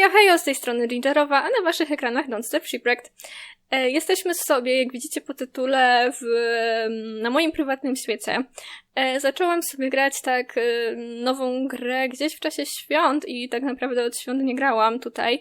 Hejo, hejo, z tej strony Gingerowa, a na waszych ekranach Nonstop Shipwrecked. E, jesteśmy sobie, jak widzicie po tytule, w, na moim prywatnym świecie. E, zaczęłam sobie grać tak e, nową grę gdzieś w czasie świąt i tak naprawdę od świąt nie grałam tutaj,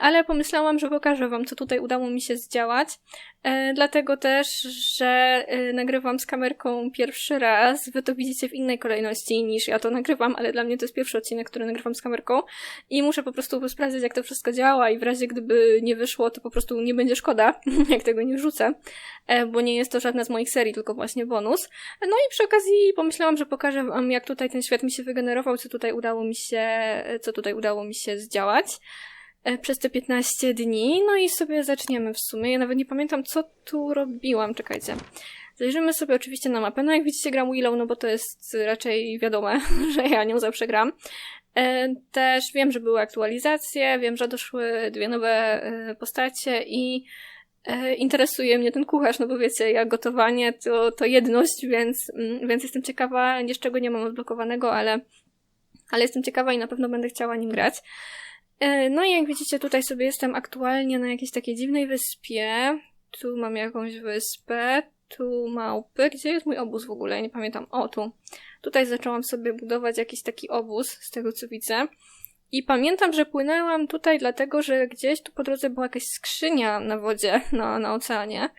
ale pomyślałam, że pokażę wam, co tutaj udało mi się zdziałać. E, dlatego też, że e, nagrywam z kamerką pierwszy raz. Wy to widzicie w innej kolejności niż ja to nagrywam, ale dla mnie to jest pierwszy odcinek, który nagrywam z kamerką i muszę po prostu sprawdzić, jak to wszystko działa i w razie gdyby nie wyszło, to po prostu nie będzie szkoda, jak tego nie wrzucę, e, bo nie jest to żadna z moich serii, tylko właśnie bonus. No i przy okazji pomyślałam, że pokażę wam, jak tutaj ten świat mi się wygenerował, co tutaj udało mi się, co tutaj udało mi się zdziałać e, przez te 15 dni. No i sobie zaczniemy w sumie. Ja nawet nie pamiętam, co tu robiłam. Czekajcie. Zajrzymy sobie oczywiście na mapę. No jak widzicie gram Willow, no bo to jest raczej wiadome, że ja nią zawsze gram. E, Też wiem, że były aktualizacje, wiem, że doszły dwie nowe e, postacie i e, interesuje mnie ten kucharz, no bo wiecie, jak gotowanie to, to jedność, więc, mm, więc jestem ciekawa, jeszcze go nie mam odblokowanego, ale, ale jestem ciekawa i na pewno będę chciała nim grać. E, No i jak widzicie, tutaj sobie jestem aktualnie na jakiejś takiej dziwnej wyspie. Tu mam jakąś wyspę, tu małpy. Gdzie jest mój obóz w ogóle? Nie pamiętam. O, tu. Tutaj zaczęłam sobie budować jakiś taki obóz, z tego co widzę. I pamiętam, że płynęłam tutaj dlatego, że gdzieś tu po drodze była jakaś skrzynia na wodzie, na, na oceanie.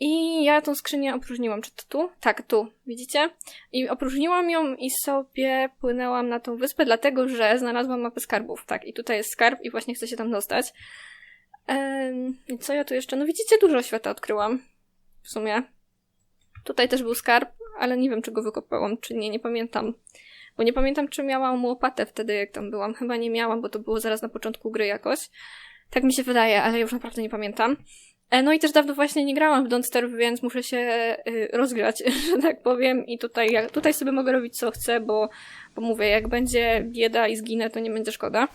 I ja tą skrzynię opróżniłam. Czy to tu? Tak, tu. Widzicie? I opróżniłam ją i sobie płynęłam na tą wyspę, dlatego że znalazłam mapę skarbów. Tak, i tutaj jest skarb i właśnie chcę się tam dostać. Ehm, co ja tu jeszcze? No widzicie, dużo świata odkryłam. W sumie. Tutaj też był skarb, ale nie wiem, czy go wykopałam, czy nie, nie pamiętam. Bo nie pamiętam, czy miałam łopatę wtedy, jak tam byłam. Chyba nie miałam, bo to było zaraz na początku gry jakoś. Tak mi się wydaje, ale już naprawdę nie pamiętam. E, No i też dawno właśnie nie grałam w Don't Starve, więc muszę się y, rozgrać, że tak powiem. I tutaj, tutaj sobie mogę robić co chcę, bo, bo mówię, jak będzie bieda i zginę, to nie będzie szkoda.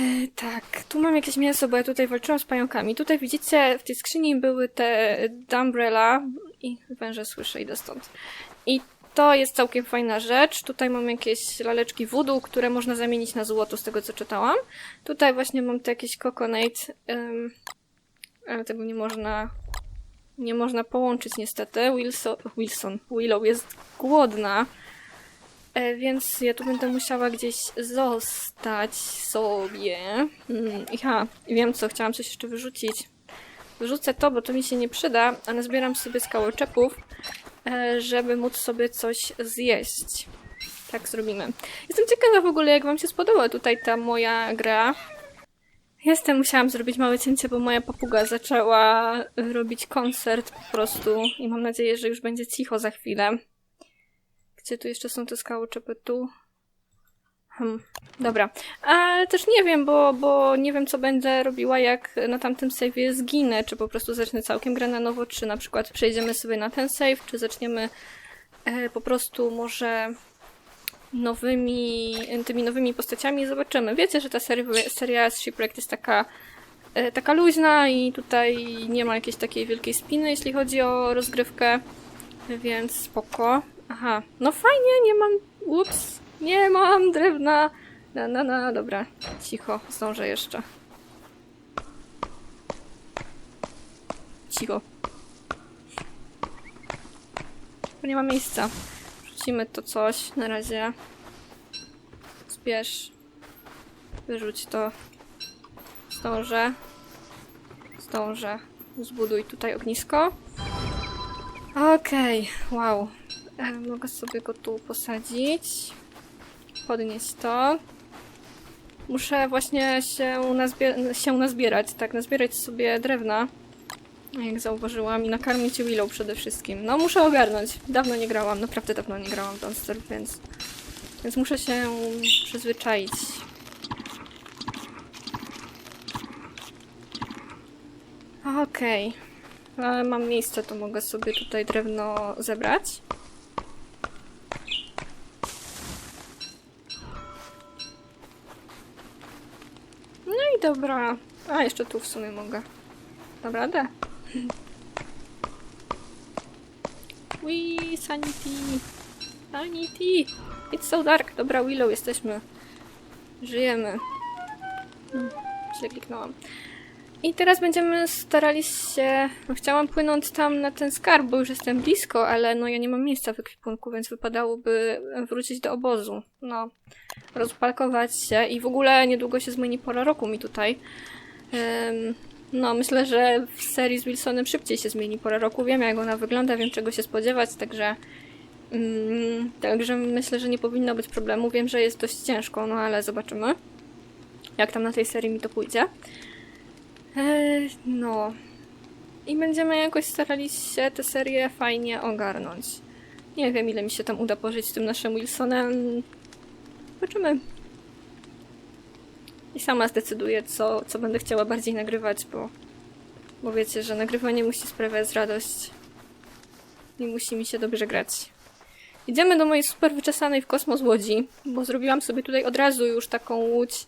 E, Tak, tu mam jakieś mięso, bo ja tutaj walczyłam z pająkami. Tutaj widzicie, w tej skrzyni były te Dumbrella i węże słyszę, idę stąd. I to jest całkiem fajna rzecz. Tutaj mam jakieś laleczki voodoo, które można zamienić na złoto, z tego co czytałam. Tutaj właśnie mam te jakieś coconut, ym, ale tego nie można nie można połączyć niestety. Wilson, Wilson, Willow jest głodna, e, więc ja tu będę musiała gdzieś zostać sobie. Mm, ha, i wiem co, chciałam coś jeszcze wyrzucić. Wyrzucę to, bo to mi się nie przyda, a nazbieram sobie skałoczepów, e, żeby móc sobie coś zjeść. Tak zrobimy. Jestem ciekawa w ogóle, jak wam się spodoba tutaj ta moja gra. Jestem, musiałam zrobić małe cięcie, bo moja papuga zaczęła robić koncert po prostu i mam nadzieję, że już będzie cicho za chwilę. Gdzie tu jeszcze są te skałoczepy? Tu. Hmm, dobra. Ale też nie wiem, bo, bo nie wiem, co będę robiła, jak na tamtym save'ie zginę. Czy po prostu zacznę całkiem grę na nowo, czy na przykład przejdziemy sobie na ten save, czy zaczniemy e, po prostu może nowymi, tymi nowymi postaciami zobaczymy. Wiecie, że ta seria, seria z Shipwrecked jest taka, e, taka luźna i tutaj nie ma jakiejś takiej wielkiej spiny, jeśli chodzi o rozgrywkę, więc spoko. Aha, no fajnie, nie mam, ups, nie mam drewna. Na, na, na, dobra, cicho, zdążę jeszcze. Cicho. Nie ma miejsca. Wrzucimy to coś na razie. Zbierz. Wyrzuć to. Zdążę. Zdążę. Zbuduj tutaj ognisko. Okej, wow. E, mogę sobie go tu posadzić. Podnieść to. Muszę właśnie się, nazbie- się nazbierać, tak, nazbierać sobie drewna. Jak zauważyłam i nakarmić Willow przede wszystkim. No muszę ogarnąć. Dawno nie grałam, naprawdę dawno nie grałam w Don't Starve, więc... Więc muszę się przyzwyczaić. Okej. Ale mam miejsce, to mogę sobie tutaj drewno zebrać. No i dobra. A, jeszcze tu w sumie mogę. Dam radę? Wee, sanity. Sanity. It's so dark. Dobra, Willow, jesteśmy. Żyjemy. Hmm, źle kliknęłam. I teraz będziemy starali się... No, chciałam płynąć tam na ten skarb, bo już jestem blisko, ale no ja nie mam miejsca w ekwipunku, więc wypadałoby wrócić do obozu. No, rozpalkować się i w ogóle niedługo się zmieni pora roku mi tutaj. Ym, no, myślę, że w serii z Wilsonem szybciej się zmieni pora roku. Wiem, jak ona wygląda, wiem, czego się spodziewać, także... Mm, także myślę, że nie powinno być problemu. Wiem, że jest dość ciężko, no ale zobaczymy, jak tam na tej serii mi to pójdzie. Eee, no. I będziemy jakoś starali się tę serię fajnie ogarnąć. Nie wiem, ile mi się tam uda pożyć z tym naszym Wilsonem. Zobaczymy. I sama zdecyduję, co, co będę chciała bardziej nagrywać, bo, bo wiecie, że nagrywanie musi sprawiać radość. I musi mi się dobrze grać. Idziemy do mojej super wyczesanej w kosmos łodzi, bo zrobiłam sobie tutaj od razu już taką łódź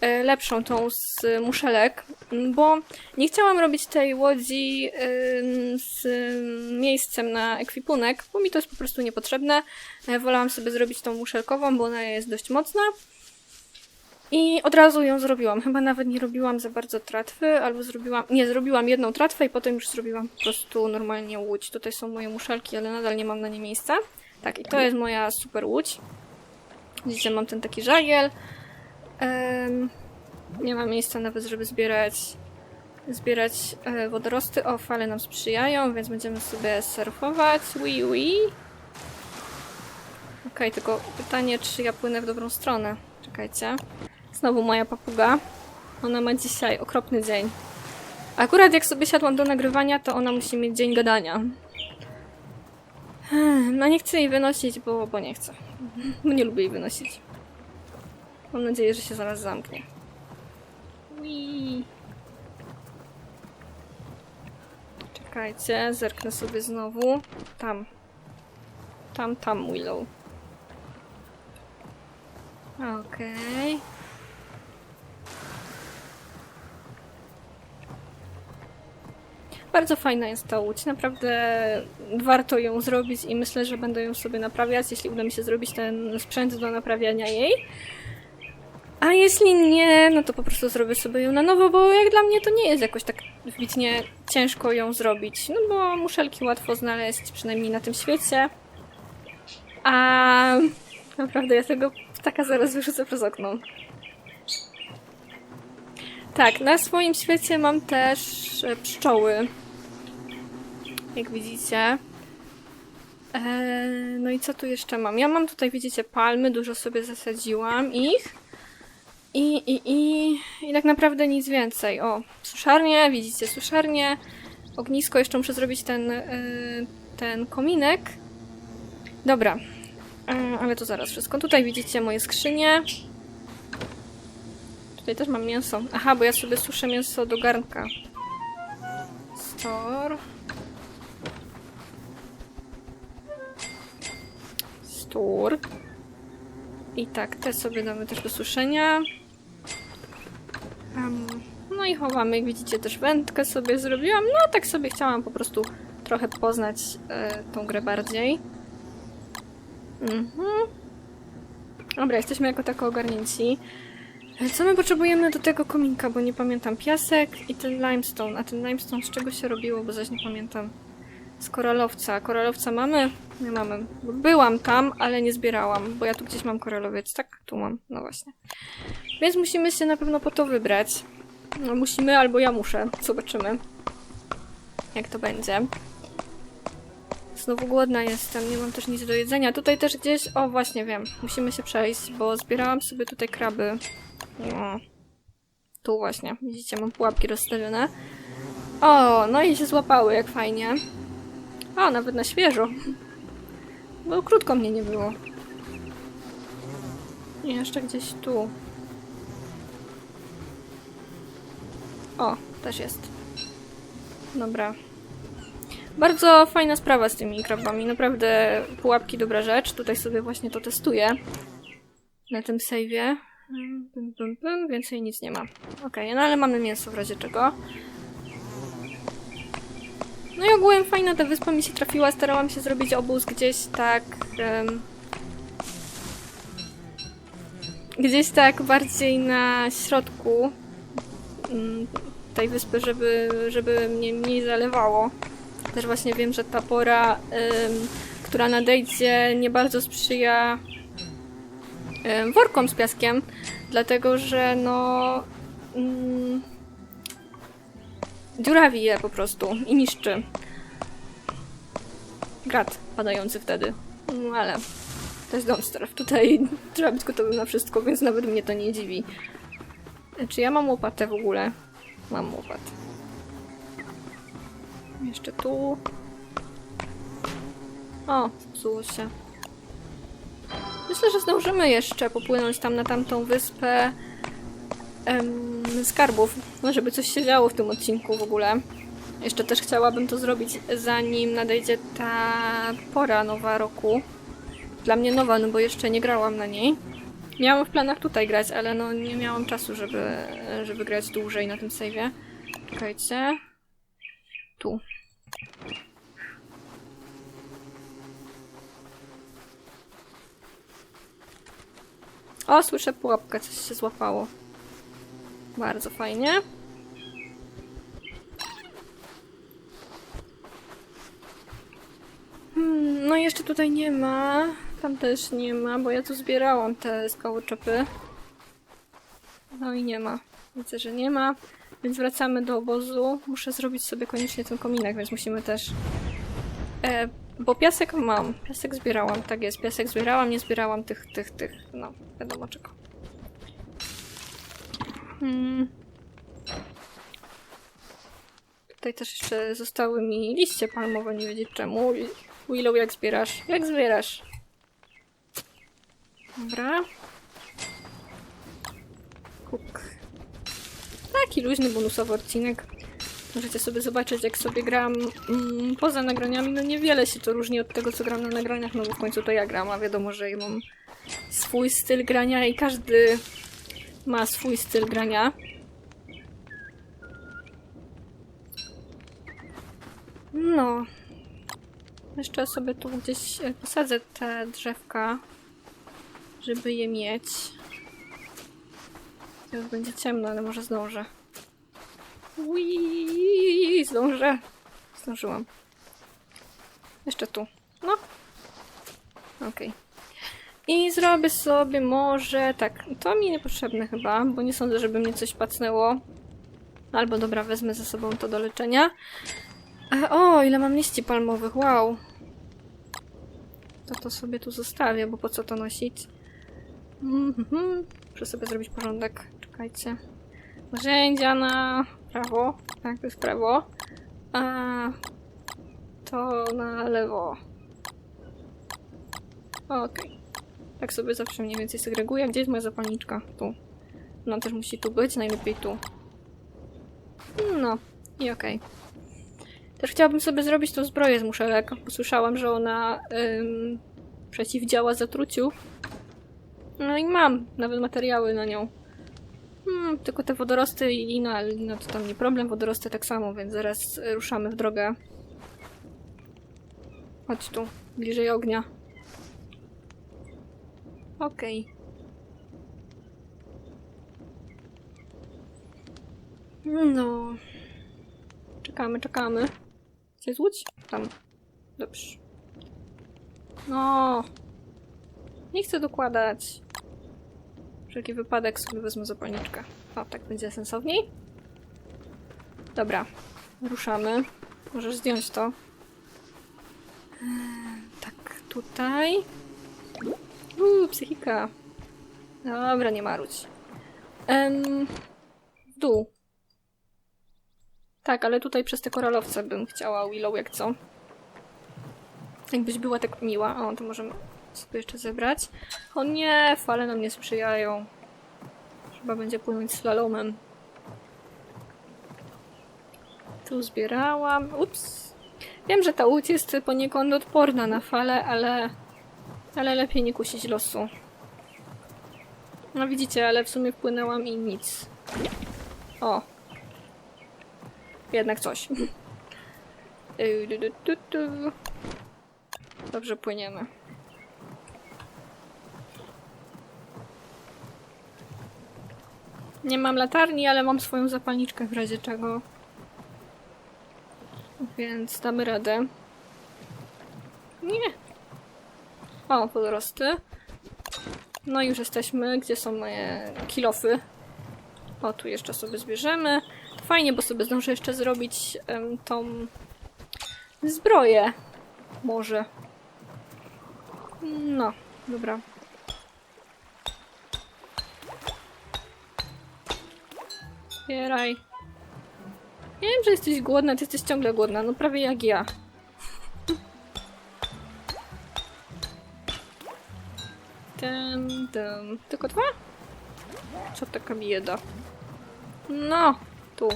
e, lepszą, tą z e, muszelek, bo nie chciałam robić tej łodzi ym, z miejscem na ekwipunek, bo mi to jest po prostu niepotrzebne. E, Wolałam sobie zrobić tą muszelkową, bo ona jest dość mocna. I od razu ją zrobiłam. Chyba nawet nie robiłam za bardzo tratwy, albo zrobiłam. Nie, zrobiłam jedną tratwę i potem już zrobiłam po prostu normalnie łódź. Tutaj są moje muszelki, ale nadal nie mam na nie miejsca. Tak, i to jest moja super łódź. Widzicie, mam ten taki żagiel. Em, nie mam miejsca nawet, żeby zbierać zbierać e, wodorosty. O, fale nam sprzyjają, więc będziemy sobie surfować. Wii, wii. Okej, tylko pytanie, czy ja płynę w dobrą stronę. Czekajcie. Znowu moja papuga. Ona ma dzisiaj okropny dzień. Akurat jak sobie siadłam do nagrywania, to ona musi mieć dzień gadania. No nie chcę jej wynosić, bo, bo nie chcę. Nie lubię jej wynosić. Mam nadzieję, że się zaraz zamknie. Czekajcie, zerknę sobie znowu. Tam. Tam, tam, Willow. Okej. Bardzo fajna jest ta łódź, naprawdę warto ją zrobić i myślę, że będę ją sobie naprawiać, jeśli uda mi się zrobić ten sprzęt do naprawiania jej. A jeśli nie, no to po prostu zrobię sobie ją na nowo, bo jak dla mnie to nie jest jakoś tak wybitnie ciężko ją zrobić. No bo muszelki łatwo znaleźć, przynajmniej na tym świecie. A naprawdę ja tego ptaka zaraz wyrzucę przez okno. Tak, na swoim świecie mam też e, pszczoły. Jak widzicie. Eee, no i co tu jeszcze mam? Ja mam tutaj, widzicie, palmy, dużo sobie zasadziłam ich. I, i, i, I tak naprawdę nic więcej. O, suszarnie, widzicie, suszarnie. Ognisko, jeszcze muszę zrobić ten, y, ten kominek. Dobra, y, ale to zaraz wszystko. Tutaj widzicie moje skrzynie. Tutaj też mam mięso. Aha, bo ja sobie suszę mięso do garnka. Store. Store. I tak, te sobie damy też do suszenia. Em, no i chowamy, jak widzicie, też wędkę sobie zrobiłam. No, tak sobie chciałam po prostu trochę poznać e, tą grę bardziej. Mhm. Dobra, jesteśmy jako tako ogarnięci. E, Co my potrzebujemy do tego kominka, bo nie pamiętam. Piasek i ten limestone. A ten limestone z czego się robiło, bo zaś nie pamiętam. Z koralowca. Koralowca mamy? Nie mamy. Byłam tam, ale nie zbierałam, bo ja tu gdzieś mam koralowiec, tak? Tu mam, no właśnie. Więc musimy się na pewno po to wybrać. No musimy, albo ja muszę. Zobaczymy. Jak to będzie. Znowu głodna jestem, nie mam też nic do jedzenia. Tutaj też gdzieś, o właśnie wiem, musimy się przejść, bo zbierałam sobie tutaj kraby. No. Tu właśnie, widzicie, mam pułapki rozstawione. O, no i się złapały, jak fajnie. O, nawet na świeżo. Bo krótko mnie nie było. I jeszcze gdzieś tu. O, też jest. Dobra. Bardzo fajna sprawa z tymi krabami. Naprawdę pułapki dobra rzecz. Tutaj sobie właśnie to testuję. Na tym save'ie. Więcej nic nie ma. Okej, no ale mamy mięso w razie czego. No i ogółem fajna ta wyspa mi się trafiła. Starałam się zrobić obóz gdzieś tak. em, gdzieś tak bardziej na środku mm, tej wyspy, żeby, żeby mnie mniej zalewało. Też właśnie wiem, że ta pora, ym, która nadejdzie, nie bardzo sprzyja ym, workom z piaskiem, dlatego że no. Mm, dziurawi je po prostu i niszczy. Grad padający wtedy. No ale to jest Dumpster. Tutaj trzeba być gotowym na wszystko, więc nawet mnie to nie dziwi. Czy ja mam łopatę w ogóle? Mam łopatę. Jeszcze tu. O, zepsuło się. Myślę, że zdążymy jeszcze popłynąć tam na tamtą wyspę em, skarbów, no żeby coś się działo w tym odcinku w ogóle. Jeszcze też chciałabym to zrobić zanim nadejdzie ta pora nowa roku. Dla mnie nowa, no bo jeszcze nie grałam na niej. Miałam w planach tutaj grać, ale no nie miałam czasu, żeby, żeby grać dłużej na tym save'ie. Czekajcie. Tu. O, słyszę pułapkę, coś się złapało. Bardzo fajnie. Hmm, no jeszcze tutaj nie ma. Tam też nie ma, bo ja tu zbierałam te skałoczopy. No i nie ma. Widzę, że nie ma. Więc wracamy do obozu. Muszę zrobić sobie koniecznie ten kominek, więc musimy też... E, bo piasek mam. Piasek zbierałam, tak jest. Piasek zbierałam, nie zbierałam tych, tych, tych. No, wiadomo czego. Hmm. Tutaj też jeszcze zostały mi liście palmowe, nie wiedzieć czemu. Willow, jak zbierasz? Jak zbierasz? Dobra. Kuk. Taki luźny, bonusowy odcinek. Możecie sobie zobaczyć, jak sobie gram mm, poza nagraniami. No niewiele się to różni od tego, co gram na nagraniach, no bo w końcu to ja gram, a wiadomo, że ja mam swój styl grania i każdy ma swój styl grania. No. Jeszcze sobie tu gdzieś e, posadzę te drzewka, żeby je mieć. Teraz będzie ciemno, ale może zdążę. Ui, zdążę. Zdążyłam. Jeszcze tu. No. Okej. I zrobię sobie może tak. To mi niepotrzebne chyba, bo nie sądzę, żeby mnie coś pacnęło. Albo dobra, wezmę ze sobą to do leczenia. E, O, ile mam liści palmowych, wow. To to sobie tu zostawię, bo po co to nosić? Mhm. Muszę sobie zrobić porządek. Czekajcie. Narzędzia na prawo. Tak, to jest prawo. A to na lewo. Okej. Tak sobie zawsze mniej więcej segreguję. Gdzie jest moja zapalniczka? Tu. Ona też musi tu być, najlepiej tu. No, i okej. Też chciałabym sobie zrobić tą zbroję z muszelek. Usłyszałam, że ona ym, przeciwdziała zatruciu. No i mam nawet materiały na nią. Hmm, tylko te wodorosty i lina, lina to tam nie problem, wodorosty tak samo, więc zaraz ruszamy w drogę. Chodź tu, bliżej ognia. Okej. No. Czekamy, czekamy. Gdzie jest łódź? Tam. Dobrze. No. Nie chcę dokładać. Wszelki wypadek sobie wezmę zapalniczkę. O, tak będzie sensowniej. Dobra. Ruszamy. Możesz zdjąć to. Eee, Tak, tutaj. Uuu, psychika. Dobra, nie marudź. Em, w dół. Tak, ale tutaj przez te koralowce bym chciała Willow, jak co. Jakbyś była tak miła. O, to możemy sobie jeszcze zebrać. O nie, fale nam nie sprzyjają. Chyba będzie płynąć slalomem. Tu zbierałam. Ups. Wiem, że ta łódź jest poniekąd odporna na fale, ale... Ale lepiej nie kusić losu. No widzicie, ale w sumie wpłynęłam i nic. O. Jednak coś. Dobrze płyniemy. Nie mam latarni, ale mam swoją zapalniczkę w razie czego. Więc damy radę. Nie. O, podrosty. No i już jesteśmy. Gdzie są moje kilofy? O, tu jeszcze sobie zbierzemy. Fajnie, bo sobie zdążę jeszcze zrobić em, tą zbroję. Może. No, dobra. Zbieraj. Ja wiem, że jesteś głodna, ty jesteś ciągle głodna, no prawie jak ja. Tem. Tylko dwa? Co taka bieda? No, tu.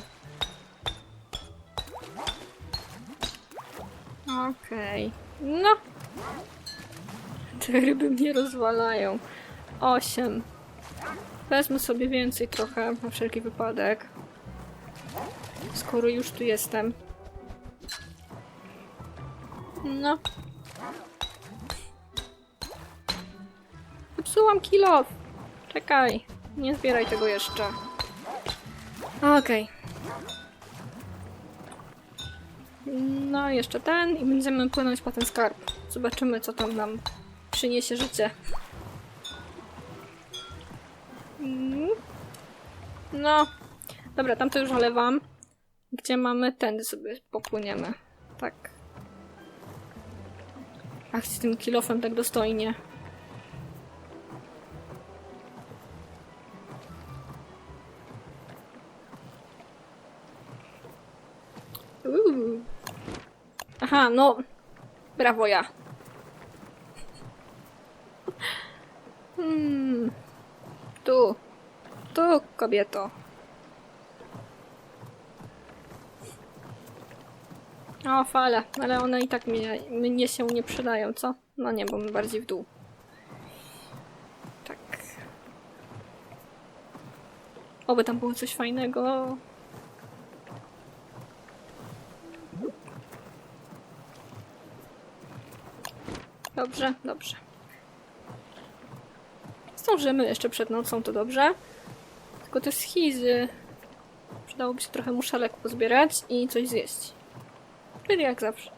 Okej. No. Te ryby mnie rozwalają. Osiem. Wezmę sobie więcej trochę, na wszelki wypadek. Skoro już tu jestem. No. Zepsułam kilo. Czekaj. Nie zbieraj tego jeszcze. Okej. No, jeszcze ten i będziemy płynąć po ten skarb. Zobaczymy, co tam nam przyniesie życie. Mm. No. Dobra, tam to już olewam. Gdzie mamy? Tędy sobie popłyniemy. Tak. Ach, z tym kilofem tak dostojnie. No. Brawo ja. Hmm. Tu. Tu, kobieto. O, fale, ale one i tak mnie, mnie się nie przydają, co? No nie, bo my bardziej w dół. Tak. Oby tam było coś fajnego. Dobrze, dobrze. Zdążymy jeszcze przed nocą, to dobrze. Tylko te schizy. Przydałoby się trochę muszelek pozbierać i coś zjeść. Czyli jak zawsze.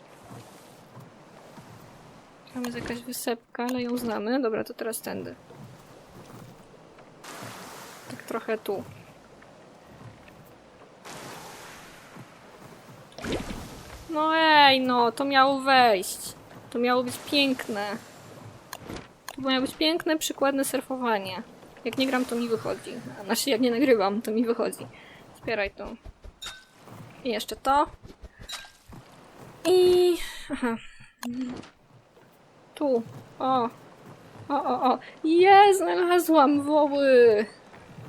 Tam jest jakaś wysepka, ale ją znamy. Dobra, to teraz tędy. Tak trochę tu. No ej, no, to miało wejść. To miało być piękne. To miało być piękne, przykładne surfowanie. Jak nie gram, to mi wychodzi. A znaczy, jak nie nagrywam, to mi wychodzi. Zbieraj to. I jeszcze to. I... Aha. Tu. O. O, o, o. Je, znalazłam woły.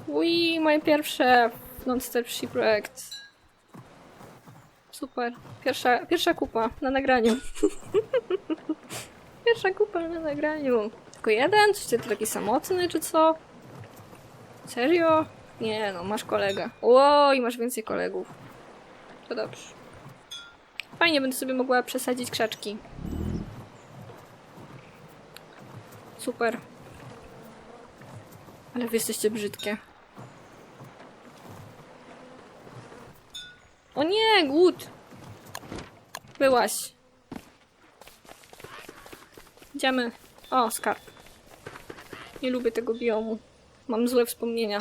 Ui, moje pierwsze non-stop shipwrecked. Super. Pierwsza, pierwsza kupa na nagraniu. pierwsza kupa na nagraniu. Tylko jeden? Czy ty taki samotny, czy co? Serio? Nie no, masz kolegę. Oj, masz więcej kolegów. To dobrze. Fajnie, będę sobie mogła przesadzić krzaczki. Super. Ale wy jesteście brzydkie. Nie, głód! Byłaś. Idziemy. O, skarb. Nie lubię tego biomu. Mam złe wspomnienia.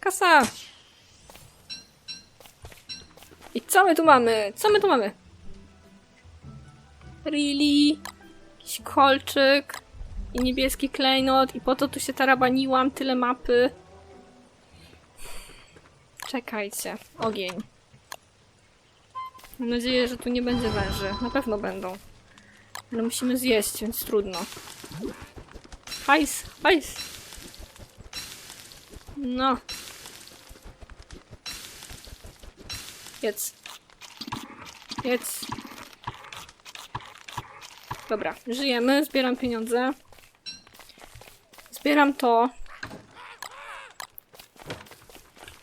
Kasa! I co my tu mamy? Co my tu mamy? Really? Jakiś kolczyk i niebieski klejnot i po to tu się tarabaniłam, tyle mapy. Czekajcie. Ogień. Mam nadzieję, że tu nie będzie węży. Na pewno będą. Ale musimy zjeść, więc trudno. Hajs, hajs. No. Jedz. Jedz. Dobra, żyjemy, zbieram pieniądze. Zbieram to.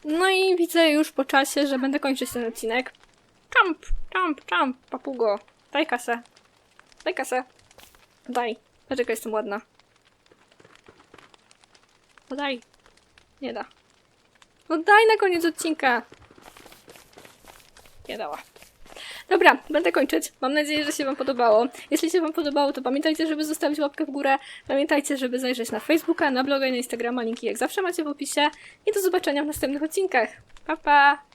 No i widzę już po czasie, że będę kończyć ten odcinek. Jump, jump, jump, papugo. Daj kasę. Daj kasę. Daj. Jaka jestem ładna. Podaj. Nie da. No daj na koniec odcinka. Nie dała. Dobra, będę kończyć. Mam nadzieję, że się Wam podobało. Jeśli się Wam podobało, to pamiętajcie, żeby zostawić łapkę w górę. Pamiętajcie, żeby zajrzeć na Facebooka, na bloga i na Instagrama. Linki jak zawsze macie w opisie. I do zobaczenia w następnych odcinkach. Pa, pa!